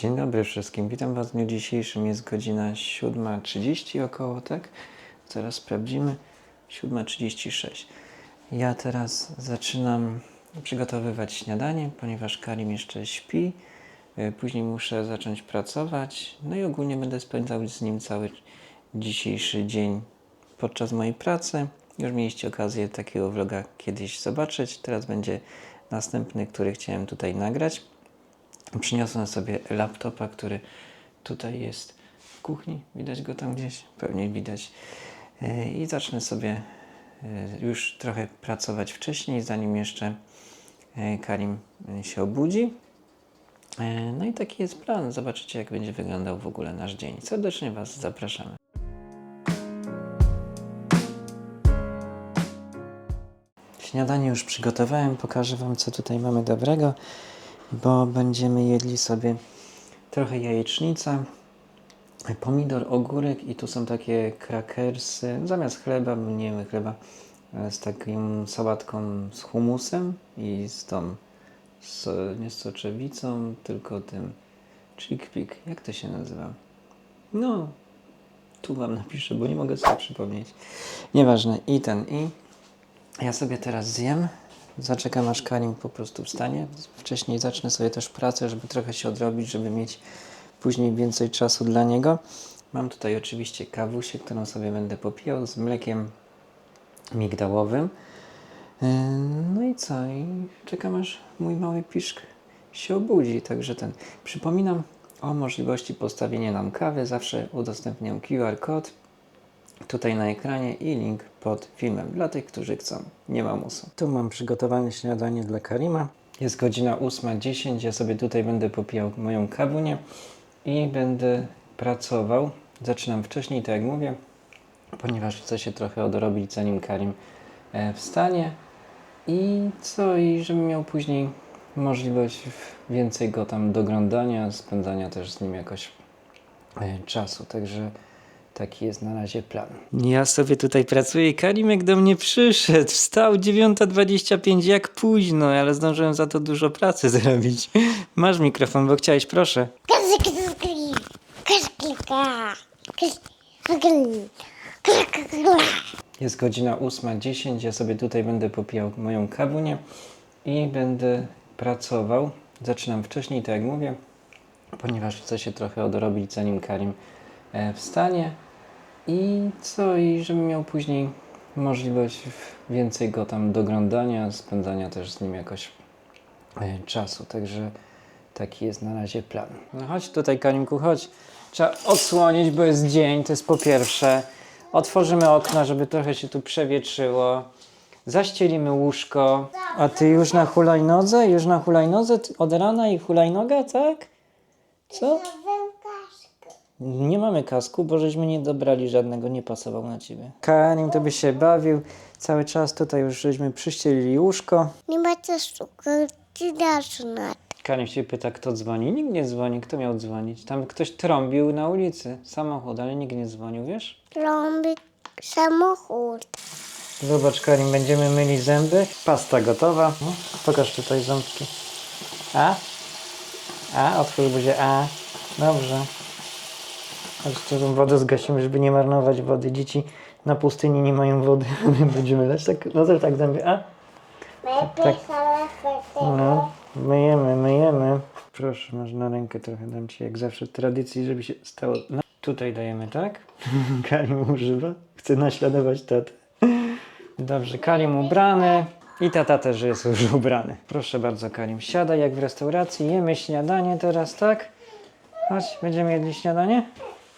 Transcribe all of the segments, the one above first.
Dzień dobry wszystkim. Witam Was w dniu dzisiejszym. Jest godzina 7.30 około, tak? Zaraz sprawdzimy. 7.36. Ja teraz zaczynam przygotowywać śniadanie, ponieważ Karim jeszcze śpi. Y, Później muszę zacząć pracować. No i ogólnie będę spędzał z nim cały dzisiejszy dzień podczas mojej pracy. Już mieliście okazję takiego vloga kiedyś zobaczyć. Teraz będzie następny, który chciałem tutaj nagrać. Przyniosłem sobie laptopa, który tutaj jest w kuchni. Widać go tam gdzieś? Pewnie widać. E, I zacznę sobie e, już trochę pracować wcześniej, zanim jeszcze e, Karim się obudzi. No i taki jest plan. Zobaczycie, jak będzie wyglądał w ogóle nasz dzień. Serdecznie Was zapraszamy. Śniadanie już przygotowałem. Pokażę Wam, co tutaj mamy dobrego, bo będziemy jedli sobie trochę jajecznica, pomidor, ogórek i tu są takie krakersy, zamiast chleba, nie jemy chleba, e, z taką sałatką z humusem i z tą, z, nie z soczewicą, tylko tym chickpea. Jak to się nazywa? No, tu Wam napiszę, bo nie mogę sobie przypomnieć. Nieważne. I ten, i ja sobie teraz zjem. Zaczekam aż Karim po prostu wstanie. Wcześniej zacznę sobie też pracę, żeby trochę się odrobić, żeby mieć później więcej czasu dla niego. Mam tutaj oczywiście kawusię, którą sobie będę popijał z mlekiem migdałowym. Yy, No i co? I czekam aż mój mały piszk się obudzi. Także ten. Przypominam o możliwości postawienia nam kawy. Zawsze udostępniam QR kod tutaj na ekranie i link pod filmem dla tych, którzy chcą. Nie ma musu. Tu mam przygotowane śniadanie dla Karima. Jest godzina 8.10. Ja sobie tutaj będę popijał moją kawunię i będę pracował. Zaczynam wcześniej, tak jak mówię, ponieważ chcę się trochę odrobić, zanim Karim e, wstanie. I co? I żebym miał później możliwość więcej go tam doglądania, spędzania też z nim jakoś e, czasu. Także taki jest na razie plan. Ja sobie tutaj pracuję. Karimek do mnie przyszedł. Wstał 9.25, jak późno, ale zdążyłem za to dużo pracy zrobić. Masz mikrofon, bo chciałeś, proszę. Jest godzina 8.10. Ja sobie tutaj będę popijał moją kawunię i będę pracował. Zaczynam wcześniej, tak jak mówię, ponieważ chcę się trochę odrobić, zanim Karim e, wstanie. I co? I żebym miał później możliwość więcej go tam doglądania, spędzania też z nim jakoś e, czasu. Także taki jest na razie plan. No chodź tutaj, Karimku, chodź. Trzeba odsłonić, bo jest dzień, to jest po pierwsze. Otworzymy okna, żeby trochę się tu przewietrzyło. Zaścielimy łóżko. A ty już na hulajnodze? Już na hulajnodze? Od rana i hulajnoga, tak? Co? Nie mamy kasku, bo żeśmy nie dobrali żadnego, nie pasował na ciebie. Karim to by się bawił. Cały czas tutaj już żeśmy przyścielili łóżko. Nie ma też ty dasz na Karim się pyta, kto dzwoni. Nikt nie dzwoni. Kto miał dzwonić? Tam ktoś trąbił na ulicy. Samochód, ale nikt nie dzwonił, wiesz? trąby samochód. Zobacz, Karim, będziemy myli zęby. Pasta gotowa. No, pokaż tutaj ząbki. A? A? Otwórz buzię. A? Dobrze. Tą wodę zgasimy, żeby nie marnować wody. Dzieci na pustyni nie mają wody. My będziemy leć tak, no też tak zęby. A? Tak. No, myjemy, myjemy. Proszę, masz na rękę trochę, dam ci jak zawsze tradycji, żeby się stało. No, tutaj dajemy, tak? Karim używa. Chce naśladować tatę. Dobrze, Karim ubrany. I tata też jest już ubrany. Proszę bardzo, Karim, siadaj jak w restauracji. Jemy śniadanie teraz, tak? Chodź, będziemy jedli śniadanie?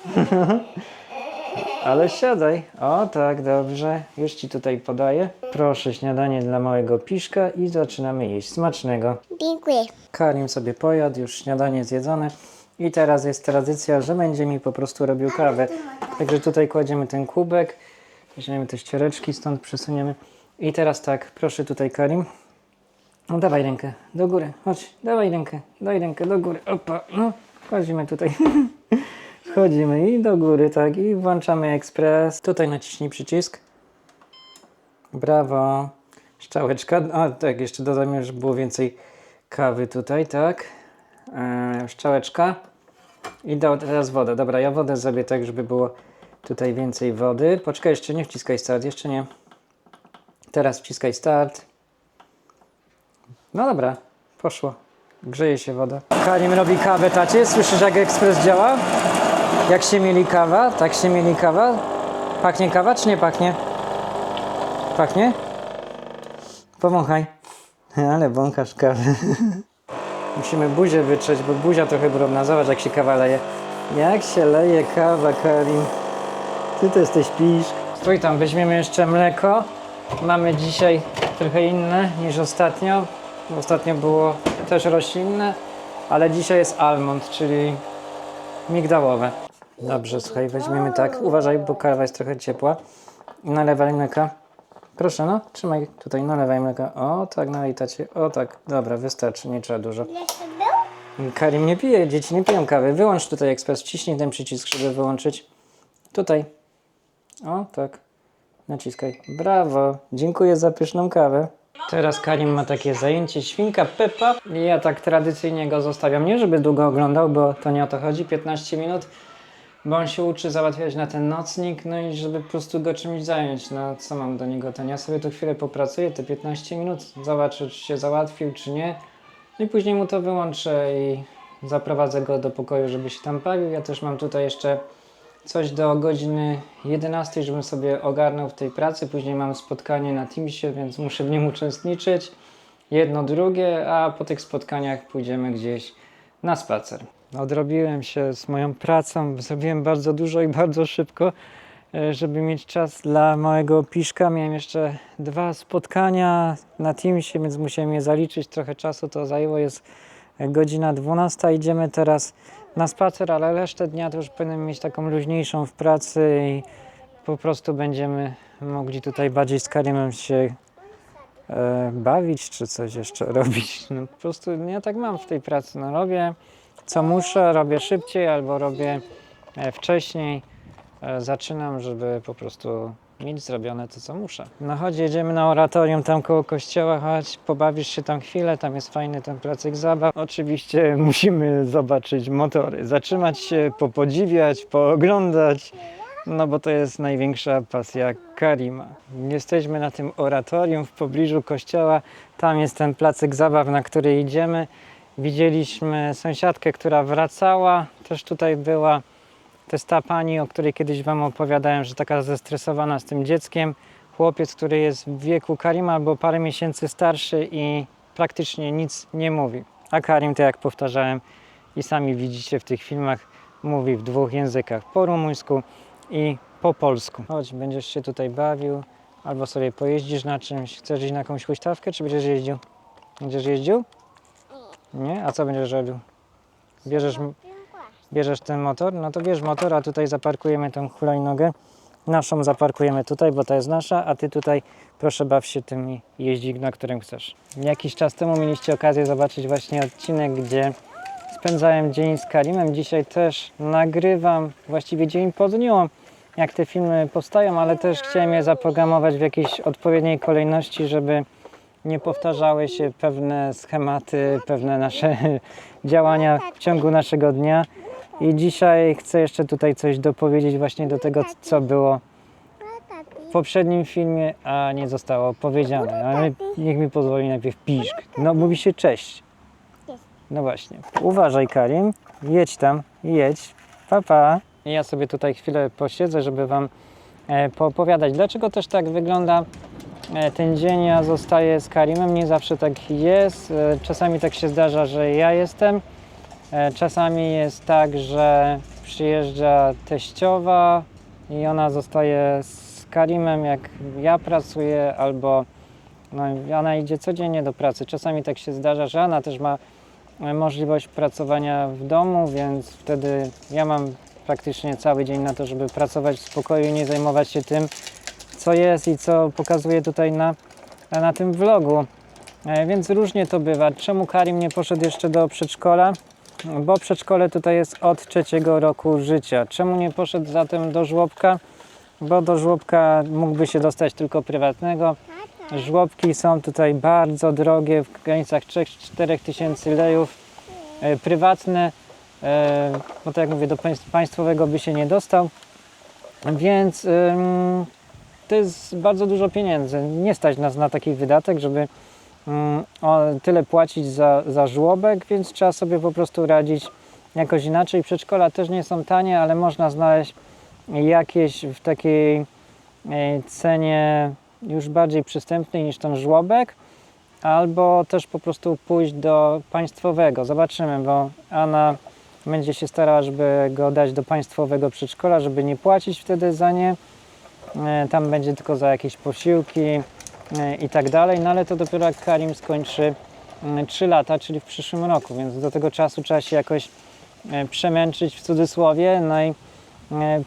Ale siadaj. O, tak, dobrze. Już ci tutaj podaję. Proszę, śniadanie dla małego piszka i zaczynamy jeść. Smacznego. Dziękuję. Karim sobie pojadł, już śniadanie zjedzone. I teraz jest tradycja, że będzie mi po prostu robił kawę. Także tutaj kładziemy ten kubek, weźmiemy te ściereczki, stąd przesuniemy. I teraz tak, proszę tutaj Karim. No dawaj rękę do góry, chodź, dawaj rękę, daj rękę do góry. Opa, no, wchodzimy tutaj. Wchodzimy i do góry, tak, i włączamy ekspres. Tutaj naciśnij przycisk. Brawo. Szczałeczka. A, tak, jeszcze dodam, żeby było więcej kawy tutaj, tak. E, szczałeczka. I do, teraz wodę. Dobra, ja wodę zrobię tak, żeby było tutaj więcej wody. Poczekaj, jeszcze nie wciskaj start, jeszcze nie. Teraz wciskaj start. No dobra, poszło. Grzeje się woda. Karim robi kawę, tacie. Słyszysz, jak ekspres działa? Jak się mieli kawa? Tak się mieli kawa? Pachnie kawa, czy nie pachnie? Pachnie? Powąchaj. Ale wąchasz kawę. Musimy buzię wytrzeć, bo buzia trochę brudna. Zobacz, jak się kawa leje. Jak się leje kawa, Karim. Ty to jesteś piszk. Stój tam, weźmiemy jeszcze mleko. Mamy dzisiaj trochę inne niż ostatnio. Ostatnio było też roślinne, ale dzisiaj jest almond, czyli migdałowe. Dobrze, słuchaj, weźmiemy tak. Uważaj, bo kawa jest trochę ciepła. Nalewaj mleka. Proszę, no, trzymaj tutaj, nalewaj mleka. O, tak, nalej. O, tak, dobra, wystarczy, nie trzeba dużo. Karim nie pije, dzieci nie piją kawy. Wyłącz tutaj ekspres, wciśnij ten przycisk, żeby wyłączyć. Tutaj. O, tak. Naciskaj. Brawo. Dziękuję za pyszną kawę. Teraz Karim ma takie zajęcie świnka Peppa ja tak tradycyjnie go zostawiam. Nie żeby długo oglądał, bo to nie o to chodzi. 15 minut, bo on się uczy załatwiać na ten nocnik, no i żeby po prostu go czymś zająć. No co mam do niego ten? Ja sobie tu chwilę popracuję, te 15 minut, zobaczę czy się załatwił, czy nie. No i później mu to wyłączę i zaprowadzę go do pokoju, żeby się tam bawił. Ja też mam tutaj jeszcze coś do godziny 11, żebym sobie ogarnął w tej pracy. Później mam spotkanie na Teamsie, więc muszę w nim uczestniczyć. Jedno, drugie, a po tych spotkaniach pójdziemy gdzieś na spacer. Odrobiłem się z moją pracą, zrobiłem bardzo dużo i bardzo szybko, e, żeby mieć czas dla małego piszka. Miałem jeszcze dwa spotkania na Teamsie, więc musiałem je zaliczyć. Trochę czasu to zajęło, jest godzina 12. Idziemy teraz na spacer, ale resztę dnia to już powinienem mieć taką luźniejszą w pracy i po prostu będziemy mogli tutaj bardziej z Karimem się e, bawić, czy coś jeszcze robić. No po prostu ja tak mam w tej pracy. No robię co muszę, robię szybciej albo robię e, wcześniej. E, zaczynam, żeby po prostu mieć zrobione to, co muszę. No chodź, jedziemy na oratorium tam koło kościoła, chodź, pobawisz się tam chwilę, tam jest fajny ten placek zabaw. Oczywiście musimy zobaczyć motory, zatrzymać się, popodziwiać, pooglądać, no bo to jest największa pasja Karima. Jesteśmy na tym oratorium w pobliżu kościoła, tam jest ten placek zabaw, na który idziemy. Widzieliśmy sąsiadkę, która wracała, też tutaj była. To jest ta pani, o której kiedyś Wam opowiadałem, że taka zestresowana z tym dzieckiem. Chłopiec, który jest w wieku Karima albo parę miesięcy starszy i praktycznie nic nie mówi. A Karim, to jak powtarzałem i sami widzicie w tych filmach, mówi w dwóch językach, po rumuńsku i po polsku. Chodź, będziesz się tutaj bawił, albo sobie pojeździć na czymś. Chcesz iść na jakąś huśtawkę, czy będziesz jeździł? Będziesz jeździł? Nie? A co będziesz robił? Bierzesz, bierzesz ten motor? No to bierz motor, a tutaj zaparkujemy tą hulajnogę. Naszą zaparkujemy tutaj, bo to jest nasza, a ty tutaj proszę baw się tym i jeździ na którym chcesz. Jakiś czas temu mieliście okazję zobaczyć właśnie odcinek, gdzie spędzałem dzień z Karimem. Dzisiaj też nagrywam właściwie dzień po dniu, jak te filmy powstają, ale też chciałem je zaprogramować w jakiejś odpowiedniej kolejności, żeby nie powtarzały się pewne schematy, pewne nasze działania w ciągu naszego dnia. I dzisiaj chcę jeszcze tutaj coś dopowiedzieć właśnie do tego, co było w poprzednim filmie, a nie zostało powiedziane. Ale niech mi pozwoli najpierw piszk. No mówi się cześć. No właśnie. Uważaj Karim, jedź tam, jedź. Pa, pa. Ja sobie tutaj chwilę posiedzę, żeby Wam e, poopowiadać, dlaczego też tak wygląda ten dzień. Ja zostaję z Karimem, nie zawsze tak jest. E, Czasami tak się zdarza, że ja jestem. E, Czasami jest tak, że przyjeżdża teściowa i ona zostaje z Karimem, jak ja pracuję, albo no, ona idzie codziennie do pracy. Czasami tak się zdarza, że ona też ma e, możliwość pracowania w domu, więc wtedy ja mam praktycznie cały dzień na to, żeby pracować w spokoju i nie zajmować się tym, co jest i co pokazuję tutaj na, na tym vlogu. E, Więc różnie to bywa. Czemu Karim nie poszedł jeszcze do przedszkola? Bo przedszkole tutaj jest od trzeciego roku życia. Czemu nie poszedł zatem do żłobka? Bo do żłobka mógłby się dostać tylko prywatnego. Żłobki są tutaj bardzo drogie, w granicach 3-4 tysięcy lejów. E, Prywatne e, bo tak jak mówię, do państw- państwowego by się nie dostał, więc to jest bardzo dużo pieniędzy. Nie stać nas na taki wydatek, żeby mm, tyle płacić za, za żłobek, więc trzeba sobie po prostu radzić jakoś inaczej. Przedszkola też nie są tanie, ale można znaleźć jakieś w takiej e, cenie już bardziej przystępnej niż ten żłobek, albo też po prostu pójść do państwowego. Zobaczymy, bo Anna będzie się starała, żeby go dać do państwowego przedszkola, żeby nie płacić wtedy za nie. E, Tam będzie tylko za jakieś posiłki e, i tak dalej, no ale to dopiero jak Karim skończy 3 lata, czyli w przyszłym roku, więc do tego czasu trzeba się jakoś e, przemęczyć w cudzysłowie, no i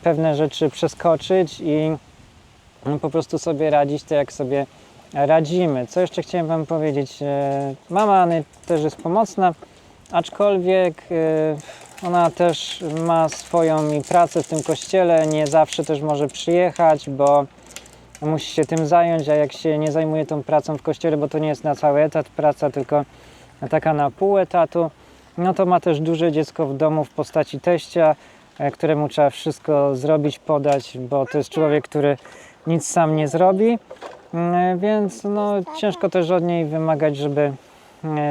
pewne rzeczy przeskoczyć i no, po prostu sobie radzić tak, jak sobie radzimy. Co jeszcze chciałem Wam powiedzieć? Mama Anny też jest pomocna, aczkolwiek ona też ma swoją i pracę w tym kościele, nie zawsze też może przyjechać, bo musi się tym zająć, a jak się nie zajmuje tą pracą w kościele, bo to nie jest na cały etat praca, tylko taka na pół etatu, no to ma też duże dziecko w domu w postaci teścia, e, któremu trzeba wszystko zrobić, podać, bo to jest człowiek, który nic sam nie zrobi, Mm, więc no, ciężko też od niej wymagać, żeby, e,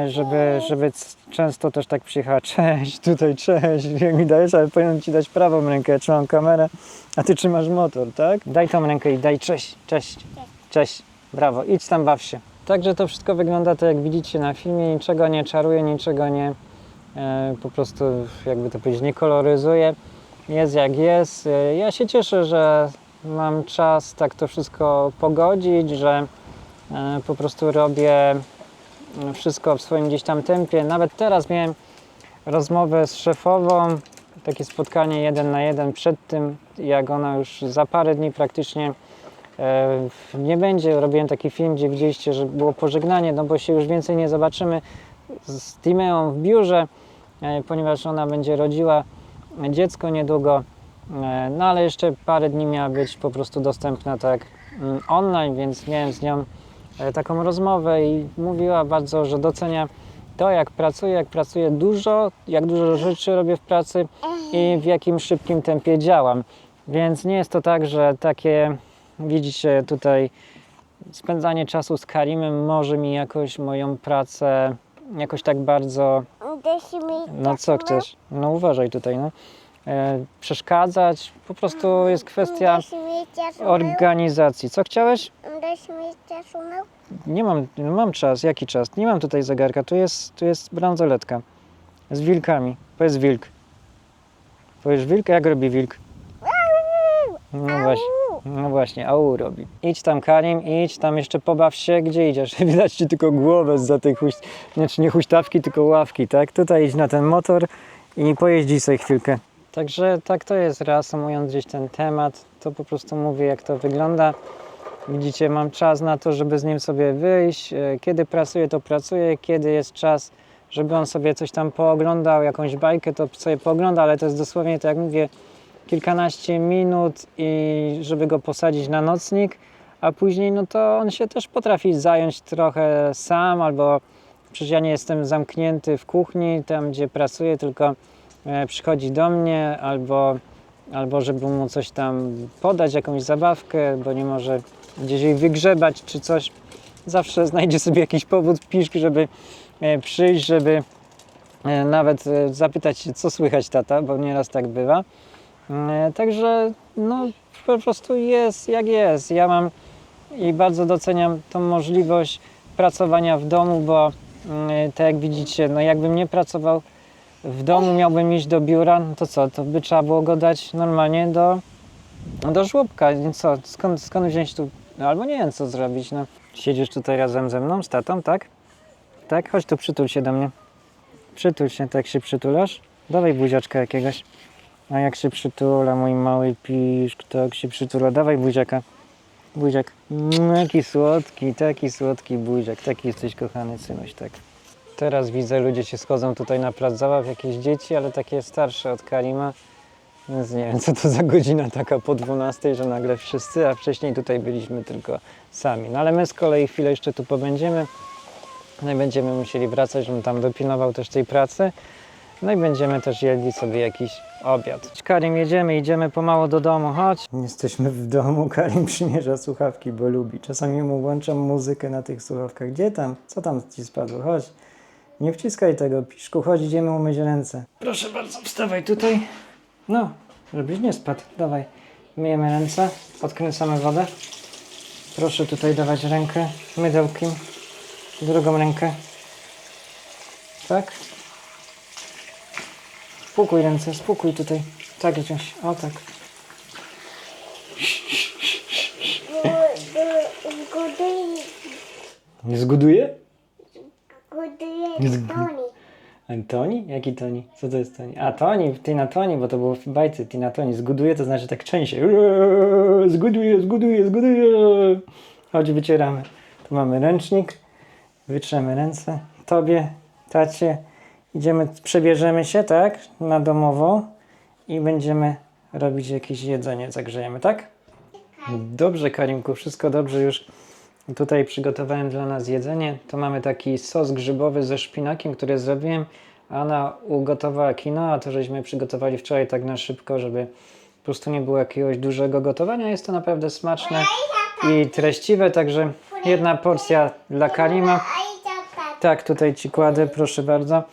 żeby, żeby często też tak przyjechała, cześć, tutaj cześć, jak mi dajesz, ale powinienem Ci dać prawą rękę, trzymam kamerę, a Ty trzymasz motor, tak? Daj tą rękę i daj cześć, cześć, cześć, brawo, idź tam baw się. Także to wszystko wygląda tak, jak widzicie na filmie, niczego nie czaruje, niczego nie, e, po prostu, jakby to powiedzieć, nie koloryzuje, jest jak jest. E, Ja się cieszę, że mam czas tak to wszystko pogodzić, że e, po prostu robię wszystko w swoim gdzieś tam tempie. Nawet teraz miałem rozmowę z szefową, takie spotkanie jeden na jeden przed tym, jak ona już za parę dni praktycznie e, nie będzie. Robiłem taki film, gdzie widzieliście, że było pożegnanie, no bo się już więcej nie zobaczymy z Timeą w biurze, e, ponieważ ona będzie rodziła dziecko niedługo. E, No ale jeszcze parę dni miała być po prostu dostępna tak mm, online, więc miałem z nią taką rozmowę i mówiła bardzo, że docenia to, jak pracuję, jak pracuję dużo, jak dużo rzeczy robię w pracy i w jakim szybkim tempie działam. Więc nie jest to tak, że takie, widzicie tutaj, spędzanie czasu z Karimem może mi jakoś moją pracę jakoś tak bardzo no co chcesz? No uważaj tutaj, no. E, przeszkadzać. Po prostu jest kwestia organizacji. Co chciałeś? Nie mam, mam czas. Jaki czas? Nie mam tutaj zegarka. Tu jest, tu jest bransoletka z wilkami. Powiedz wilk. Powiesz wilk, jak robi wilk? No właśnie. No właśnie, au robi. Idź tam, Karim, idź tam, jeszcze pobaw się, gdzie idziesz? Widać ci tylko głowę za tej huś... znaczy nie huśtawki, tylko ławki, tak? Tutaj idź na ten motor i pojeździ sobie chwilkę. Także tak to jest, reasumując gdzieś ten temat, to po prostu mówię jak to wygląda. Widzicie, mam czas na to, żeby z nim sobie wyjść. E, Kiedy pracuję, to pracuję. Kiedy jest czas, żeby on sobie coś tam pooglądał, jakąś bajkę, to sobie poogląda, ale to jest dosłownie, tak jak mówię, kilkanaście minut i żeby go posadzić na nocnik, a później no to on się też potrafi zająć trochę sam, albo przecież ja nie jestem zamknięty w kuchni, tam gdzie pracuję, tylko przychodzi do mnie, albo, albo żeby mu coś tam podać, jakąś zabawkę, bo nie może gdzieś jej wygrzebać czy coś. Zawsze znajdzie sobie jakiś powód, piszk, żeby e, przyjść, żeby e, nawet e, zapytać się, co słychać tata, bo nieraz tak bywa. E, Także no, po prostu jest jak jest. Ja mam i bardzo doceniam tą możliwość pracowania w domu, bo mm, tak jak widzicie, no jakbym nie pracował w domu, miałbym iść do biura, no to co, to by trzeba było go dać normalnie do, do żłobka. Więc co, skąd, skąd wziąć tu, no, albo nie wiem co zrobić, no. Siedzisz tutaj razem ze mną, z tatą, tak? Tak? Chodź tu, przytul się do mnie. Przytul się, tak się przytulasz? Dawaj buziaczka jakiegoś. A jak się przytula, mój mały piszk, tak się przytula. Dawaj buziaka. Buziak. Jaki słodki, taki słodki buziak. Taki jesteś kochany synuś, tak. Teraz widzę, ludzie się schodzą tutaj na plac zabaw, jakieś dzieci, ale takie starsze od Karima. Więc nie wiem, co to za godzina taka po 12, że nagle wszyscy, a wcześniej tutaj byliśmy tylko sami. No ale my z kolei chwilę jeszcze tu pobędziemy. No i będziemy musieli wracać, żebym tam dopilnował też tej pracy. No i będziemy też jedli sobie jakiś obiad. Karim, jedziemy, idziemy pomału do domu, chodź. Jesteśmy w domu, Karim przymierza słuchawki, bo lubi. Czasami mu włączam muzykę na tych słuchawkach. Gdzie tam? Co tam ci spadło? Chodź. Nie wciskaj tego, piszku, chodź, idziemy umyć ręce. Proszę bardzo, wstawaj tutaj. No, żebyś nie spadł. Dawaj, myjemy ręce, odkręcamy wodę. Proszę tutaj dawać rękę mydełkiem. Drugą rękę. Tak? Spokój ręce, spokój tutaj. Tak wziąć. O tak. Zguduję, Nie zguduję Toni. Antoni? Jaki Toni? Co to jest Toni? A Toni, Tina Toni, bo to było w bajce Tina Toni. Zguduje to znaczy tak trzęsie. Eee, Zguduje, zguduje, zguduje. Chodź, wycieramy. Tu mamy ręcznik. Wytrzemy ręce. Tobie, tacie. Idziemy, przebierzemy się, tak? Na domową i będziemy robić jakieś jedzenie. Zagrzejemy, tak? Dobrze, Karimku, wszystko dobrze już. Tutaj przygotowałem dla nas jedzenie. To mamy taki sos grzybowy ze szpinakiem, który zrobiłem. Anna ugotowała kino, a to żeśmy przygotowali wczoraj tak na szybko, żeby po prostu nie było jakiegoś dużego gotowania. Jest to naprawdę smaczne i treściwe, także jedna porcja dla Karima. Tak, tutaj ci kładę, proszę bardzo.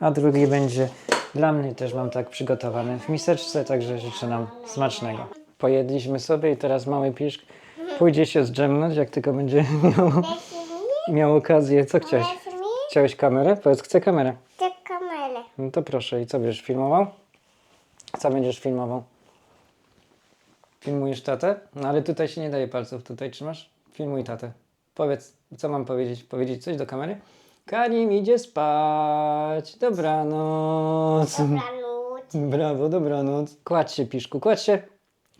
A drugi będzie dla mnie też mam tak przygotowany w miseczce, także życzę nam smacznego. Pojedliśmy sobie i teraz mały piszk pójdzie się zdrzemnąć, jak tylko będzie miał, miał okazję. Co chciałeś? Chciałeś kamerę? Powiedz, chcę kamerę. Tę kamerę. No to proszę, i co będziesz filmował? Co będziesz filmował? Filmujesz tatę? No ale tutaj się nie daje palców, tutaj trzymasz? Filmuj tatę. Powiedz, co mam powiedzieć? Powiedzieć coś do kamery? Karim idzie spać. Dobranoc. Dobranoc. Brawo, dobranoc. Kładź się, Piszku, kładź się.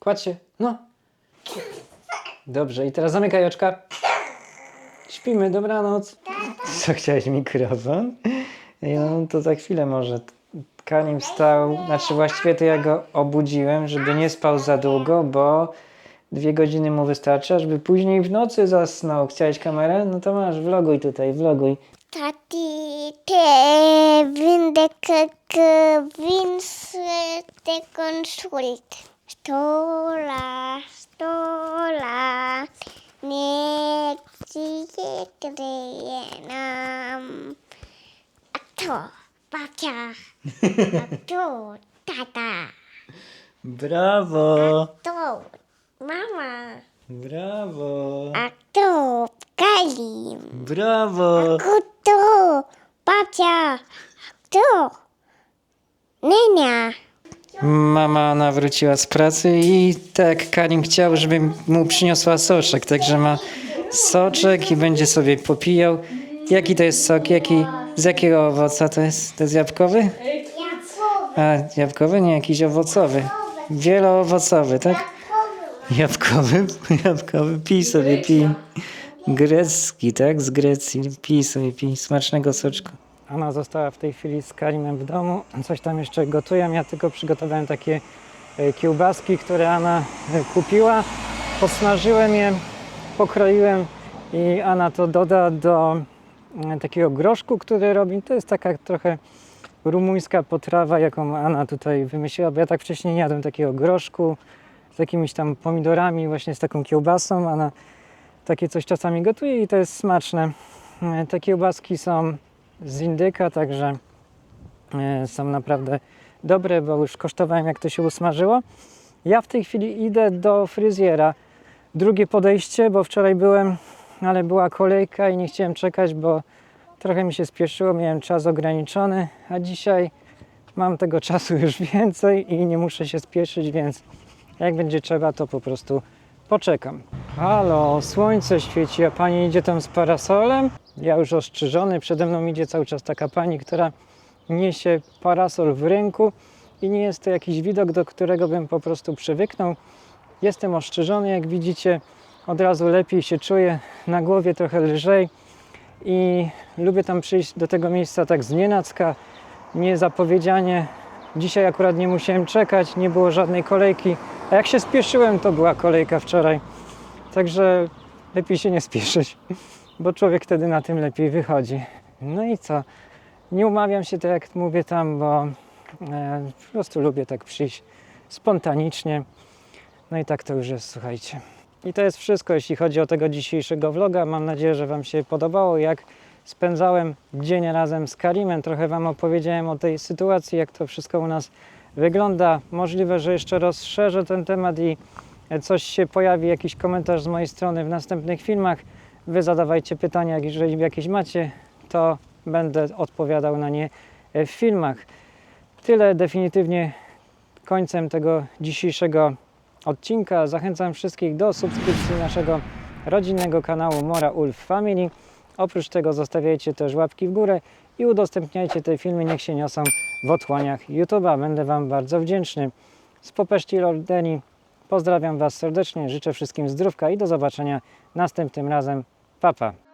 Kładź się. No. Dobrze, i teraz zamykaj oczka. Śpimy, dobranoc. Co chciałeś, mikrofon? No to za chwilę może. Karim wstał, znaczy właściwie to ja go obudziłem, żeby nie spał za długo, bo dwie godziny mu wystarcza, żeby później w nocy zasnął. Chciałeś kamerę? No to masz, vloguj tutaj, vloguj. Tati, te będę więc te konsult. Sto lat, sto lat, niech ci się kryje nam. A to babcia, a to tata, Brawo, to mama, brawo, a to Kalim. brawo. Kutu, babcia, tu, Nenia. Mama nawróciła z pracy i tak Karim chciał, żebym mu przyniosła soczek, także ma soczek i będzie sobie popijał. Jaki to jest sok? Jaki, z jakiego owoca to jest? To jest jabłkowy? A, jabłkowy? Nie, jakiś owocowy. Wieloowocowy, tak? Jabłkowy, jabłkowy, pij sobie, pij. Grecki, tak? Z Grecji, pij sobie, pij. Smacznego soczku. Ona została w tej chwili z Karimem w domu. Coś tam jeszcze gotuję. Ja tylko przygotowałem takie e, kiełbaski, które Anna e, kupiła. Posmażyłem je, pokroiłem i Anna to doda do mm, takiego groszku, który robi. To jest taka trochę rumuńska potrawa, jaką Anna tutaj wymyśliła, bo ja tak wcześniej nie jadłem takiego groszku z jakimiś tam pomidorami, właśnie z taką kiełbasą. Ona takie coś czasami gotuje i to jest smaczne. E, Te kiełbaski są z indyka, także e, są naprawdę dobre, bo już kosztowałem jak to się usmażyło. Ja w tej chwili idę do fryzjera. Drugie podejście, bo wczoraj byłem, ale była kolejka i nie chciałem czekać, bo trochę mi się spieszyło, miałem czas ograniczony, a dzisiaj mam tego czasu już więcej i nie muszę się spieszyć, więc jak będzie trzeba, to po prostu poczekam. Halo, słońce świeci, a pani idzie tam z parasolem? Ja już ostrzyżony, przede mną idzie cały czas taka pani, która niesie parasol w ręku i nie jest to jakiś widok, do którego bym po prostu przywyknął. Jestem ostrzyżony, jak widzicie, od razu lepiej się czuję, na głowie trochę lżej i lubię tam przyjść do tego miejsca tak znienacka, niezapowiedzianie. Dzisiaj akurat nie musiałem czekać, nie było żadnej kolejki, a jak się spieszyłem, to była kolejka wczoraj. Także lepiej się nie spieszyć, bo człowiek wtedy na tym lepiej wychodzi. No i co? Nie umawiam się tak jak mówię tam, bo e, po prostu lubię tak przyjść spontanicznie. No i tak to już jest, słuchajcie. I to jest wszystko, jeśli chodzi o tego dzisiejszego vloga. Mam nadzieję, że Wam się podobało, jak spędzałem dzień razem z Karimem. Trochę Wam opowiedziałem o tej sytuacji, jak to wszystko u nas wygląda. Możliwe, że jeszcze rozszerzę ten temat i coś się pojawi, jakiś komentarz z mojej strony w następnych filmach. Wy zadawajcie pytania, jeżeli jakieś macie, to będę odpowiadał na nie w filmach. Tyle definitywnie końcem tego dzisiejszego odcinka. Zachęcam wszystkich do subskrypcji naszego rodzinnego kanału Mora Ulf Family. Oprócz tego zostawiajcie też łapki w górę i udostępniajcie te filmy, niech się niosą w otchłaniach YouTube'a. Będę Wam bardzo wdzięczny. Z Popeszci Lordeni pozdrawiam Was serdecznie, życzę wszystkim zdrówka i do zobaczenia następnym razem. Pa, pa.